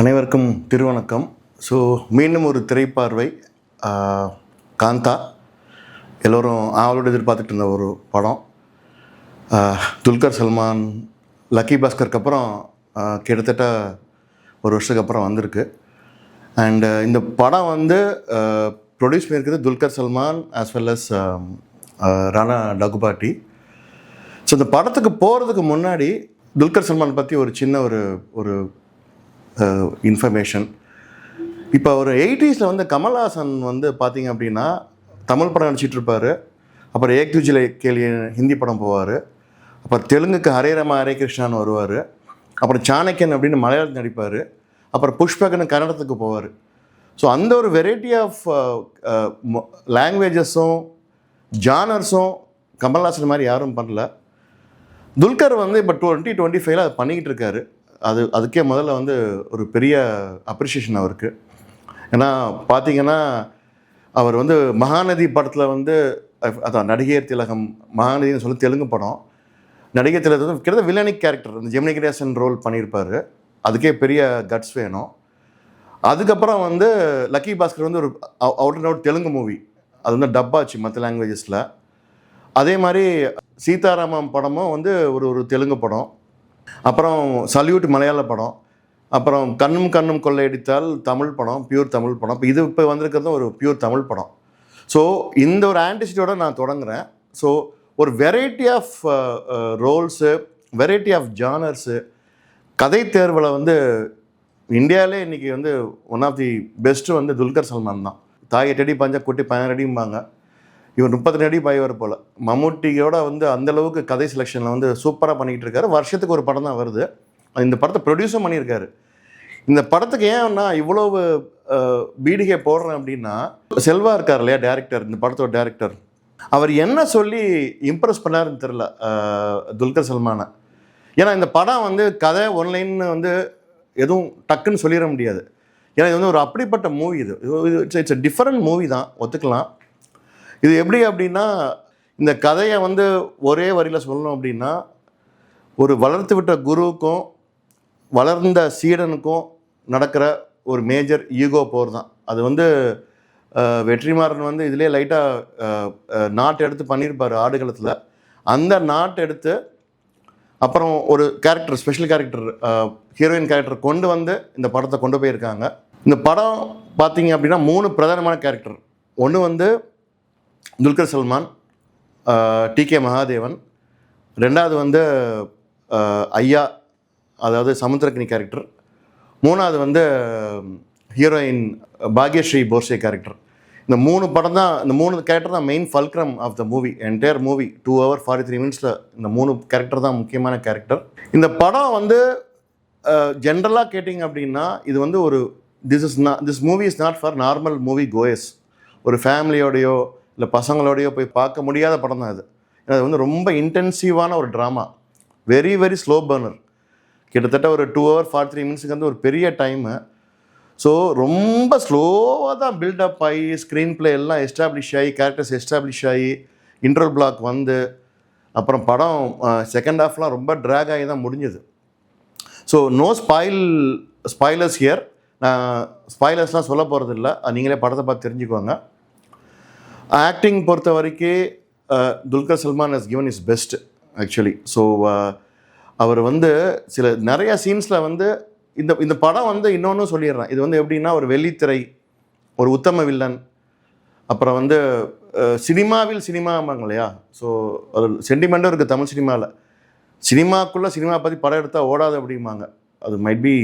அனைவருக்கும் திருவணக்கம். ஸோ மீண்டும் ஒரு திரைப்பார்வை காந்தா. எல்லோரும் ஆவலோடு எதிர்பார்த்துட்டு இருந்த ஒரு படம். துல்கர் சல்மான் லக்கி பாஸ்கருக்கு அப்புறம் கிட்டத்தட்ட ஒரு வருஷத்துக்கு அப்புறம் வந்திருக்கு. அண்டு இந்த படம் வந்து ப்ரொடியூஸ் பண்ணியிருக்கிறது Dulquer Salmaan as well as Rana Daggubati. So இந்த படத்துக்கு போகிறதுக்கு முன்னாடி துல்கர் சல்மான் பற்றி ஒரு சின்ன ஒரு ஒரு இன்ஃபர்மேஷன் இப்போ ஒரு எயிட்டிஸில் வந்து கமல்ஹாசன் வந்து பார்த்தீங்க அப்படின்னா தமிழ் படம் நடிச்சிட்டு இருப்பார். அப்புறம் ஏக் துஜில கேள்வி ஹிந்தி படம் போவார். அப்புறம் தெலுங்குக்கு ஹரே ராம ஹரே கிருஷ்ணான்னு வருவார். அப்புறம் சாணக்கியன் அப்படின்னு மலையாளத்தில் நடிப்பார். அப்புறம் புஷ்பகன் கன்னடத்துக்கு போவார். ஸோ அந்த ஒரு வெரைட்டி ஆஃப் லாங்குவேஜஸும் ஜானர்ஸும் கமல்ஹாசன் மாதிரி யாரும் பண்ணல. துல்கர் வந்து இப்போ டுவெண்ட்டி டுவெண்ட்டி ஃபைவ்ல அதை பண்ணிக்கிட்டு இருக்காரு. அது அதுக்கே முதல்ல வந்து ஒரு பெரிய அப்ரிஷியேஷன் அவருக்கு. ஏன்னா பார்த்தீங்கன்னா அவர் வந்து மகாநதி படத்தில் வந்து அதான் நடிகையர் திலகம் மகாநதினு சொல்லி தெலுங்கு படம். நடிகர் திலகம் வந்து கிட்டத்தட்ட வில்லனிக் கேரக்டர் இந்த ஜெமினி கணேசன் ரோல் பண்ணியிருப்பார். அதுக்கே பெரிய கட்ஸ் வேணும். அதுக்கப்புறம் வந்து லக்கி பாஸ்கர் வந்து ஒரு out and out Telugu movie அது வந்து டப்பாச்சு மற்ற லாங்குவேஜஸில் அதே மாதிரி சீதாராமம் படமும் வந்து ஒரு ஒரு தெலுங்கு படம். அப்புறம் சல்யூட் மலையாள படம். அப்புறம் கண்ணும் கண்ணும் கொள்ளையடித்தால் தமிழ் படம் பியூர் தமிழ் படம். இப்போ இது இப்போ வந்திருக்கிறது ஒரு பியூர் தமிழ் படம். ஸோ இந்த ஒரு ஆன்டிசிட்டியோட நான் தொடங்குறேன். ஸோ ஒரு variety of roles variety of genres கதை தேர்வில் வந்து இந்தியாவிலே இன்றைக்கி வந்து ஒன் ஆஃப் தி பெஸ்ட்டு வந்து துல்கர் சல்மான் தான். தாயை டெடி அடி குட்டி பதினாறு இவர் முப்பது அடி பாய்வர் போல். மம்முட்டியோட வந்து அந்த அளவுக்கு கதை செலெக்ஷனில் வந்து சூப்பராக பண்ணிக்கிட்டு இருக்காரு. வருஷத்துக்கு ஒரு படம் தான் வருது. இந்த படத்தை ப்ரொடியூஸும் பண்ணியிருக்காரு. இந்த படத்துக்கு ஏன்னா இவ்வளவு பீடிகை போடுறேன் அப்படின்னா செல்வா இருக்கார் இல்லையா டேரக்டர் இந்த படத்தோட டேரக்டர் அவர் என்ன சொல்லி இம்ப்ரெஸ் பண்ணாருன்னு தெரில துல்கர் சல்மானை. ஏன்னா இந்த படம் வந்து கதை ஒன்லைன் வந்து எதுவும் டக்குன்னு சொல்லிட முடியாது. ஏன்னா இது வந்து ஒரு அப்படிப்பட்ட மூவி இது. இட்ஸ் இட்ஸ் டிஃப்ரெண்ட் மூவி தான். ஒத்துக்கலாம். இது எப்படி அப்படின்னா இந்த கதையை வந்து ஒரே வரியில் சொல்லணும் அப்படின்னா ஒரு வளர்த்து விட்ட குருவுக்கும் வளர்ந்த சீடனுக்கும் நடக்கிற ஒரு மேஜர் ஈகோ போர் தான். அது வந்து வெற்றிமாறன் வந்து இதிலே லைட்டாக நாட் எடுத்து பண்ணியிருப்பார் ஆடுகளத்தில் அந்த நாட் எடுத்து அப்புறம் ஒரு character special character heroine character கொண்டு வந்து இந்த படத்தை கொண்டு போயிருக்காங்க. இந்த படம் பார்த்தீங்க அப்படின்னா மூணு பிரதானமான கேரக்டர் ஒன்று வந்து துல்கர் சல்மான் டி கே மகாதேவன். ரெண்டாவது வந்து ஐயா அதாவது சமுத்திரக்கனி கேரக்டர் மூணாவது வந்து ஹீரோயின் பாக்யஸ்ரீ போர்சே கேரக்டர் இந்த மூணு படம் தான் இந்த மூணு கேரக்டர் தான் main fulcrum of the movie entire movie two hour forty three மினிட்ஸில் இந்த மூணு கேரக்டர் தான் முக்கியமான கேரக்டர் இந்த படம் வந்து ஜென்ரலாக கேட்டிங்க அப்படின்னா இது வந்து ஒரு திஸ் இஸ் நா this movie is not for normal movie goers ஒரு ஃபேமிலியோடையோ இல்லை பசங்களோடையோ போய் பார்க்க முடியாத படம் தான் அது. ஏன்னா அது வந்து ரொம்ப இன்டென்சிவான ஒரு drama very very slow burner கிட்டத்தட்ட ஒரு டூ ஹவர் ஃபார்ட்டி த்ரீ மினிட்ஸுக்கு வந்து ஒரு பெரிய டைமு ஸோ ரொம்ப ஸ்லோவாக தான் பில்டப் ஆகி ஸ்க்ரீன் பிளே எல்லாம் எஸ்டாப்ளிஷ் ஆகி கேரக்டர்ஸ் எஸ்டாப்ளிஷ் ஆகி இன்டர்வல் பிளாக் வந்து அப்புறம் படம் செகண்ட் ஹாஃப்லாம் ரொம்ப ட்ராக் ஆகி தான் முடிஞ்சது. So no spoil spoilers here நான் ஸ்பாய்லர்ஸ்லாம் சொல்ல போகிறது இல்லை நீங்களே படத்தை பார்த்து தெரிஞ்சுக்குவாங்க ஆக்டிங் பொறுத்த வரைக்கும் Dulquer Salmaan has given his best actually so அவர் வந்து சில நிறையா சீன்ஸில் வந்து இந்த இந்த படம் வந்து இன்னொன்றும் சொல்லிடுறேன். இது வந்து எப்படின்னா ஒரு வெள்ளித்திரை ஒரு உத்தம வில்லன் அப்புறம் வந்து சினிமாவில் சினிமாம்பாங்க இல்லையா? ஸோ அது சென்டிமெண்ட்டும் இருக்குது தமிழ் சினிமாவில் சினிமாக்குள்ளே சினிமா பற்றி படம் எடுத்தால் ஓடாது அப்படிம்பாங்க. அது மைட் பி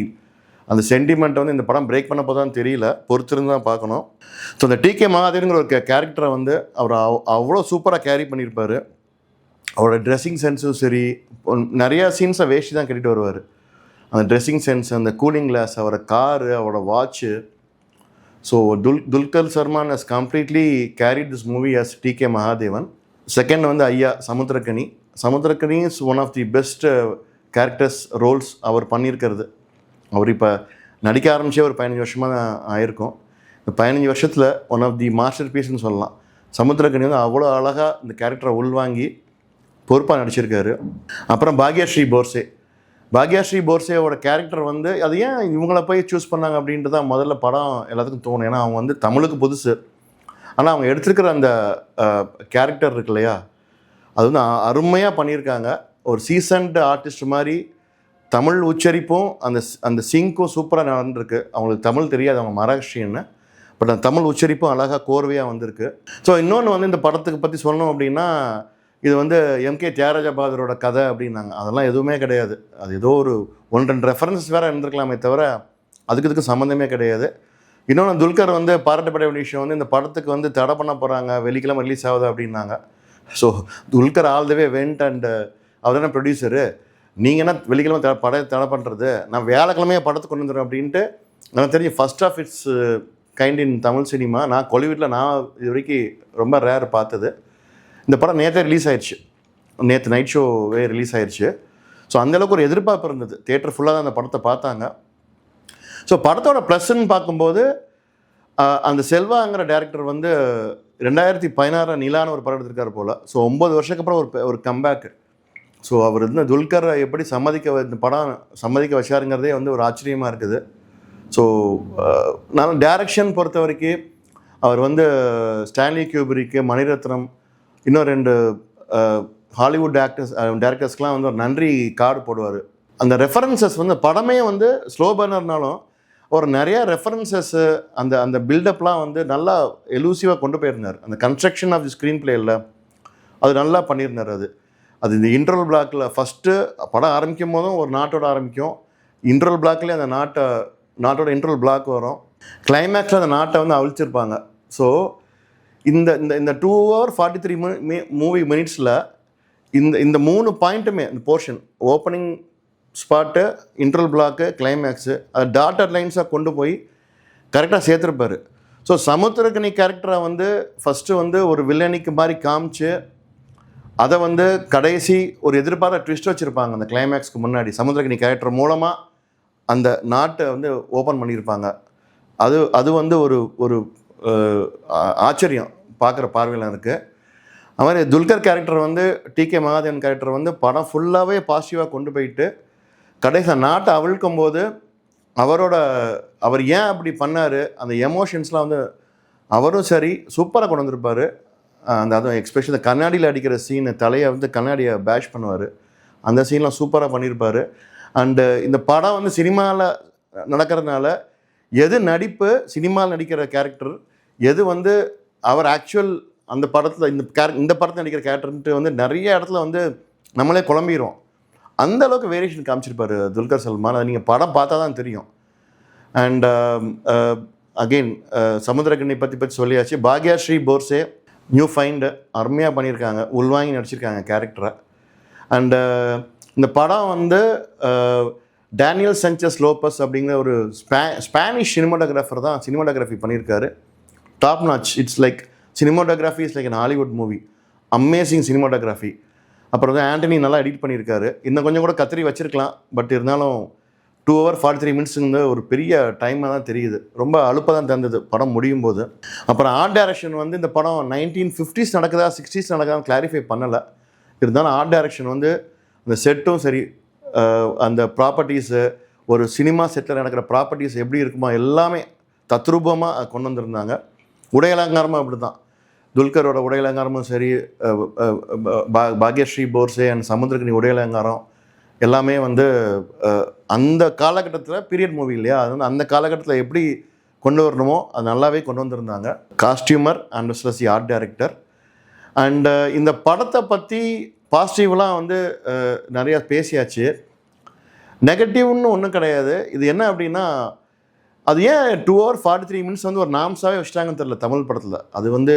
அந்த சென்டிமெண்ட்டை வந்து இந்த படம் பிரேக் பண்ண போதான் தெரியல. பொறுத்திருந்து தான் பார்க்கணும். ஸோ இந்த டி கே மகாதேருங்கிற ஒரு கேரக்டரை வந்து அவர் அவ்- அவ்வளோ சூப்பராக கேரி பண்ணியிருப்பார். அவரோட ட்ரெஸ்ஸிங் சென்ஸும் சரி நிறையா சீன்ஸை வேஷ்டி தான் கட்டிட்டு வருவார். அந்த ட்ரெஸ்ஸிங் சென்ஸ் அந்த கூலிங் கிளாஸ் அவரோட காரு அவரோட watch so Dul Dulquer Salmaan has completely carried this movie as D K Mahadevan second வந்து ஐயா Samuthirakani. Samuthirakani is one of the best characters roles அவர் பண்ணியிருக்கிறது. அவர் இப்போ நடிக்க ஆரம்பிச்சே ஒரு பதினஞ்சு வருஷமாக தான் ஆயிருக்கும். இந்த பதினஞ்சு வருஷத்தில் ஒன் ஆஃப் தி மாஸ்டர் பீஸ்னு சொல்லலாம். சமுத்திரக்கணி வந்து அவ்வளோ அழகாக இந்த கேரக்டரை உள்வாங்கி பொறுப்பாக நடிச்சிருக்காரு. அப்புறம் பாக்யஸ்ரீ போர்சே. பாக்யாஸ்ரீ போர்சேவோட கேரக்டர் வந்து அது ஏன் இவங்கள போய் சூஸ் பண்ணாங்க அப்படின்ட்டு தான் முதல்ல படம் எல்லாத்துக்கும் தோணும். ஏன்னா அவங்க வந்து தமிழுக்கு புதுசு. ஆனால் அவங்க எடுத்திருக்கிற அந்த கேரக்டர் இருக்கு இல்லையா? அது வந்து அருமையாக பண்ணியிருக்காங்க. ஒரு சீசன்டு ஆர்டிஸ்ட் மாதிரி தமிழ் உச்சரிப்பும் அந்த அந்த சிங்க்கும் சூப்பராக நடந்திருக்கு. அவங்களுக்கு தமிழ் தெரியாது அவங்க மகாராஷ்டிரியன்னு பட் அந்த தமிழ் உச்சரிப்பும் அழகாக கோர்வையாக வந்திருக்கு. ஸோ இன்னொன்று வந்து இந்த படத்துக்கு பற்றி சொல்லணும் அப்படின்னா இது வந்து எம்கே தியாகராஜ பகதூரோட கதை அப்படின்னாங்க. அதெல்லாம் எதுவுமே கிடையாது. அது ஏதோ ஒரு ஒன் ரெண்டு ரெஃபரன்ஸ் வேறு இருந்திருக்கலாமே தவிர அதுக்கு இதுக்கு சம்மந்தமே கிடையாது. இன்னொன்று துல்கர் வந்து பாராட்டப்பட வேண்டிய விஷயம் வந்து இந்த படத்துக்கு வந்து தடை பண்ண போகிறாங்க வெள்ளிக்கிழமை ரிலீஸ் ஆகுது அப்படின்னாங்க. So Dulquer all the way went and அவர் தானே ப்ரொடியூசரு நீங்கள் என்ன வெள்ளிக்கிழமை த படம் தடை பண்ணுறது நான் வியாழக்கிழமையே படத்துக்கு கொண்டு வந்துடுறேன் அப்படின்ட்டு எனக்கு தெரிஞ்சு first of its kind in Tamil cinema நான் கொலிவீட்டில் நான் இது வரைக்கும் ரொம்ப ரேர் பார்த்தது. இந்த படம் நேற்றே ரிலீஸ் ஆயிடுச்சு நேற்று நைட் ஷோவே ரிலீஸ் ஆயிடுச்சு ஸோ அந்தளவுக்கு ஒரு எதிர்பார்ப்பு இருந்தது. தேட்டர் ஃபுல்லாக தான் அந்த படத்தை பார்த்தாங்க. ஸோ படத்தோட ப்ளஸ்ன்னு பார்க்கும்போது அந்த செல்வாங்கிற டேரக்டர் வந்து ரெண்டாயிரத்தி பதினாறு நிலான ஒரு படம் எடுத்திருக்காரு போல். ஸோ ஒம்பது வருஷத்துக்கு அப்புறம் ஒரு ஒரு கம்பேக்கு ஸோ அவர் வந்து துல்கரை எப்படி சம்மதிக்க வ- இந்த படம் சம்மதிக்க வச்சாருங்கிறதே வந்து ஒரு ஆச்சரியமாக இருக்குது. ஸோ நான் டேரக்ஷன் பொறுத்த வரைக்கும் அவர் வந்து ஸ்டான்லி கியூபரிக்கு மணிரத்னம் இன்னும் ரெண்டு ஹாலிவுட் ஆக்டர்ஸ் டேரக்டர்ஸ்க்கெலாம் வந்து ஒரு நன்றி கார்டு போடுவார். அந்த ரெஃபரன்சஸ் வந்து படமே வந்து ஸ்லோ பர்னர்னாலும் ஒரு நிறையா ரெஃபரன்சஸ்ஸு அந்த அந்த பில்டப்லாம் வந்து நல்லா எலூசிவாக கொண்டு போயிருந்தார். அந்த கன்ஸ்ட்ரக்ஷன் ஆஃப் தி ஸ்க்ரீன் பிளேயில் அது நல்லா பண்ணியிருந்தார் அது. அது இந்த இன்டர்வல் பிளாக்கில் ஃபஸ்ட்டு படம் ஆரம்பிக்கும் போதும் ஒரு நாட்டோட ஆரம்பிக்கும். இன்டர்வல் பிளாக்லேயே அந்த நாட்டை நாட்டோட இன்டர்வல் பிளாக் வரும். கிளைமேக்ஸில் அந்த நாட்டை வந்து அழிச்சிருப்பாங்க ஸோ இந்த இந்த இந்த two hour forty three movie மினிட்ஸில் இந்த இந்த மூணு பாயிண்ட்டுமே இந்த portion opening spot interval block climax அது டாட்டர் லைன்ஸாக கொண்டு போய் கரெக்டாக சேர்த்துருப்பாரு. ஸோ சமுத்திரக்கணி கேரக்டரை வந்து ஃபஸ்ட்டு வந்து ஒரு வில்லனிக்கு மாதிரி காமிச்சு அதை வந்து கடைசி ஒரு எதிர்பார ட்விஸ்ட் வச்சுருப்பாங்க. அந்த கிளைமேக்ஸ்க்கு முன்னாடி சமுத்திரகினி கேரக்டர் மூலமாக அந்த நாட்டை வந்து ஓப்பன் பண்ணியிருப்பாங்க. அது அது வந்து ஒரு ஒரு ஆச்சரியம் பார்க்குற பார்வையில் இருக்குது அது மாதிரி துல்கர் கேரக்டர் வந்து டி கே மகாதேவன் கேரக்டர் வந்து படம் ஃபுல்லாகவே பாசிட்டிவாக கொண்டு போயிட்டு கடைசியில் நாட்டை அவிழ்க்கும் போது அவரோட அவர் ஏன் அப்படி பண்ணார்? அந்த எமோஷன்ஸ்லாம் வந்து அவரும் சரி சூப்பராக கொண்டு வந்திருப்பார். அந்த அதுவும் எக்ஸ்பெஷலி இந்த கண்ணாடியில் அடிக்கிற சீனு தலையை வந்து கண்ணாடியை பேஷ் பண்ணுவார். அந்த சீன்லாம் சூப்பராக பண்ணியிருப்பார் அண்டு இந்த படம் வந்து சினிமாவில் நடக்கிறதுனால எது நடிப்பு சினிமாவில் நடிக்கிற கேரக்டர் எது வந்து அவர் ஆக்சுவல் அந்த படத்தில் இந்த கேர இந்த படத்தில் நடிக்கிற கேரக்டர்ன்ட்டு வந்து நிறைய இடத்துல வந்து நம்மளே குழம்பிடுவோம் அந்த அளவுக்கு வேரியேஷன் காமிச்சிருப்பார் துல்கர் சல்மான். அது நீங்கள் படம் பார்த்தா தான் தெரியும். And again um, uh, uh, Samuthirakani பற்றி பற்றி சொல்லியாச்சு. பாக்யாஸ்ரீ போர்ஸே நியூ ஃபைண்டு அருமையாக பண்ணியிருக்காங்க. உள்வாங்கி நடிச்சிருக்காங்க கேரக்டரை அண்டு uh, இந்த படம் வந்து டேனியல் சென்சஸ் லோப்பஸ் அப்படிங்கிற ஒரு ஸ்பே ஸ்பானிஷ் சினிமாட்டோகிராஃபர் தான் சினிமாட்டோகிராஃபி பண்ணியிருக்காரு. Top notch it's like cinematography is like an Hollywood movie amazing cinematography அப்புறம் வந்து ஆண்டனி நல்லா எடிட் பண்ணியிருக்காரு. இன்னும் கொஞ்சம் கூட கத்திரி வச்சிருக்கலாம். பட் இருந்தாலும் டூ ஹவர் ஃபார்ட்டி த்ரீ மினிட்ஸுங்கிற ஒரு பெரிய டைமாக தான் தெரியுது. ரொம்ப அழுப்பாக தான் தந்தது படம் முடியும் போது அப்புறம் ஆர்ட் டைரக்ஷன் வந்து இந்த படம் நைன்டீன் ஃபிஃப்டிஸ் நடக்குதா சிக்ஸ்டீஸ் நடக்குதான்னு கிளாரிஃபை பண்ணலை. இருந்தாலும் ஆர்ட் டைரக்ஷன் வந்து அந்த செட்டும் சரி அந்த ப்ராப்பர்ட்டிஸு ஒரு சினிமா செட்டில் நடக்கிற ப்ராப்பர்ட்டிஸ் எப்படி இருக்குமா எல்லாமே தத்ரூபமாக கொண்டு வந்திருந்தாங்க. உடை அலங்காரமும் அப்படி தான் துல்கரோட உடை அலங்காரமும் சரி பா- பாக்யஸ்ரீ போர்சே அண்ட் சமுத்திரக்கணி உடையலங்காரம் எல்லாமே வந்து அந்த காலகட்டத்தில் பீரியட் மூவி இல்லையா? அது வந்து அந்த காலகட்டத்தில் எப்படி கொண்டு வரணுமோ அது நல்லாவே கொண்டு வந்திருந்தாங்க. Costumer and plus art director and இந்த படத்தை பற்றி பாசிட்டிவ்லாம் வந்து நிறையா பேசியாச்சு. நெகட்டிவ்னு ஒன்றும் கிடையாது. இது என்ன அப்படின்னா அது ஏன் two hour forty three minutes வந்து ஒரு நாம்ஸாகவே வச்சுட்டாங்கன்னு தெரில தமிழ் படத்தில். அது வந்து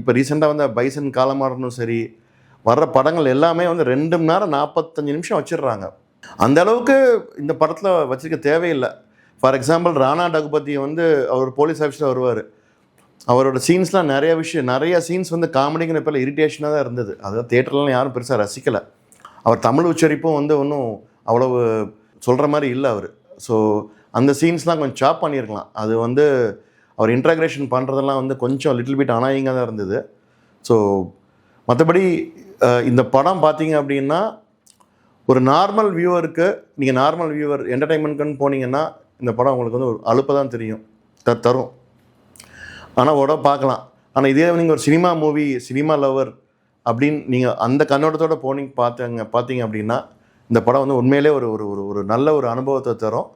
இப்போ ரீசெண்டாக வந்து பைசன் காலமாடனும் சரி வர்ற படங்கள் எல்லாமே வந்து ரெண்டு மணி நேரம் நாற்பத்தஞ்சு நிமிஷம் வச்சிடுறாங்க. அந்த அளவுக்கு இந்த படத்தில் வச்சிருக்க தேவையில்லை. ஃபார் எக்ஸாம்பிள் ராணா டகுபதி வந்து அவர் போலீஸ் ஆஃபீஸில் வருவார். அவரோட சீன்ஸ்லாம் நிறைய விஷயம் நிறைய சீன்ஸ் வந்து காமெடிங்கிற பேரில் இரிட்டேஷனாக தான் இருந்தது. அதாவது தேட்டர்லாம் யாரும் பெருசாக ரசிக்கலை. அவர் தமிழ் உச்சரிப்பும் வந்து ஒன்றும் அவ்வளவு சொல்கிற மாதிரி இல்லை அவர். ஸோ அந்த சீன்ஸ்லாம் கொஞ்சம் சாப் பண்ணியிருக்கலாம். அது வந்து அவர் இன்ட்ராக்ரேஷன் பண்ணுறதெல்லாம் வந்து கொஞ்சம் லிட்டில் பிட் அனாயிங்காக தான் இருந்தது. ஸோ மற்றபடி இந்த படம் பார்த்தீங்க அப்படின்னா ஒரு நார்மல் வியூவருக்கு நீங்கள் நார்மல் வியூவர் என்டர்டைன்மெண்ட்க்குன்னு போனீங்கன்னா இந்த படம் உங்களுக்கு வந்து ஒரு அலுப்பை தான் தெரியும். த தரும். ஆனால் உட பார்க்கலாம் ஆனால் இதே நீங்கள் ஒரு சினிமா மூவி சினிமா லவர் அப்படின்னு நீங்கள் அந்த கண்ணோட்டத்தோட போனீங்க பார்த்தாங்க பார்த்தீங்க அப்படின்னா இந்த படம் வந்து உண்மையிலே ஒரு ஒரு ஒரு ஒரு நல்ல ஒரு அனுபவத்தை தரும்.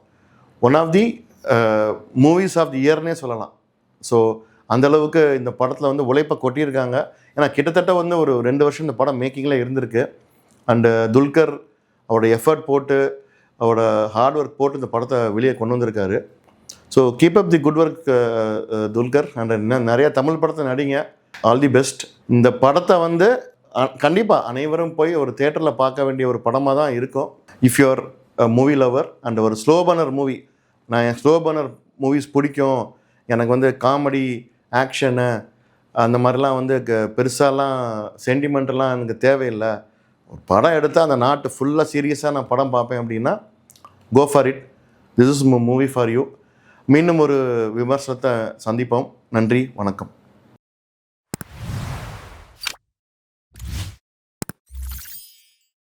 One of the movies of the இயர்னே சொல்லலாம். ஸோ அந்தளவுக்கு இந்த படத்தில் வந்து உழைப்பை கொட்டியிருக்காங்க. ஏன்னா கிட்டத்தட்ட வந்து ஒரு ரெண்டு வருஷம் இந்த படம் மேக்கிங்கில் இருந்திருக்கு. அண்டு துல்கர் அவரோட எஃபர்ட் போட்டு அவரோட ஹார்ட் ஒர்க் போட்டு இந்த படத்தை வெளியே கொண்டு வந்திருக்காரு. So keep up the good work Dulquer. And இன்னும் நிறையா தமிழ் படத்தை நடிங்க. ஆல் தி பெஸ்ட் இந்த படத்தை வந்து கண்டிப்பாக அனைவரும் போய் ஒரு தேட்டரில் பார்க்க வேண்டிய ஒரு படமாக தான் இருக்கும். If you are movie lover and ஒரு ஸ்லோ பர்னர் மூவி நான் என் ஸ்லோ பர்னர் மூவிஸ் பிடிக்கும். எனக்கு வந்து காமெடி ஆக்ஷனு அந்த மாதிரிலாம் வந்து க- பெருசாலாம் சென்டிமெண்ட்லாம் எனக்கு தேவையில்லை. ஒரு படம் எடுத்தால் அந்த நாட்டு ஃபுல்லாக சீரியஸாக நான் படம் பார்ப்பேன் அப்படின்னா go for it this is movie for you மீண்டும் ஒரு விமர்சனத்தை சந்திப்போம். நன்றி வணக்கம்.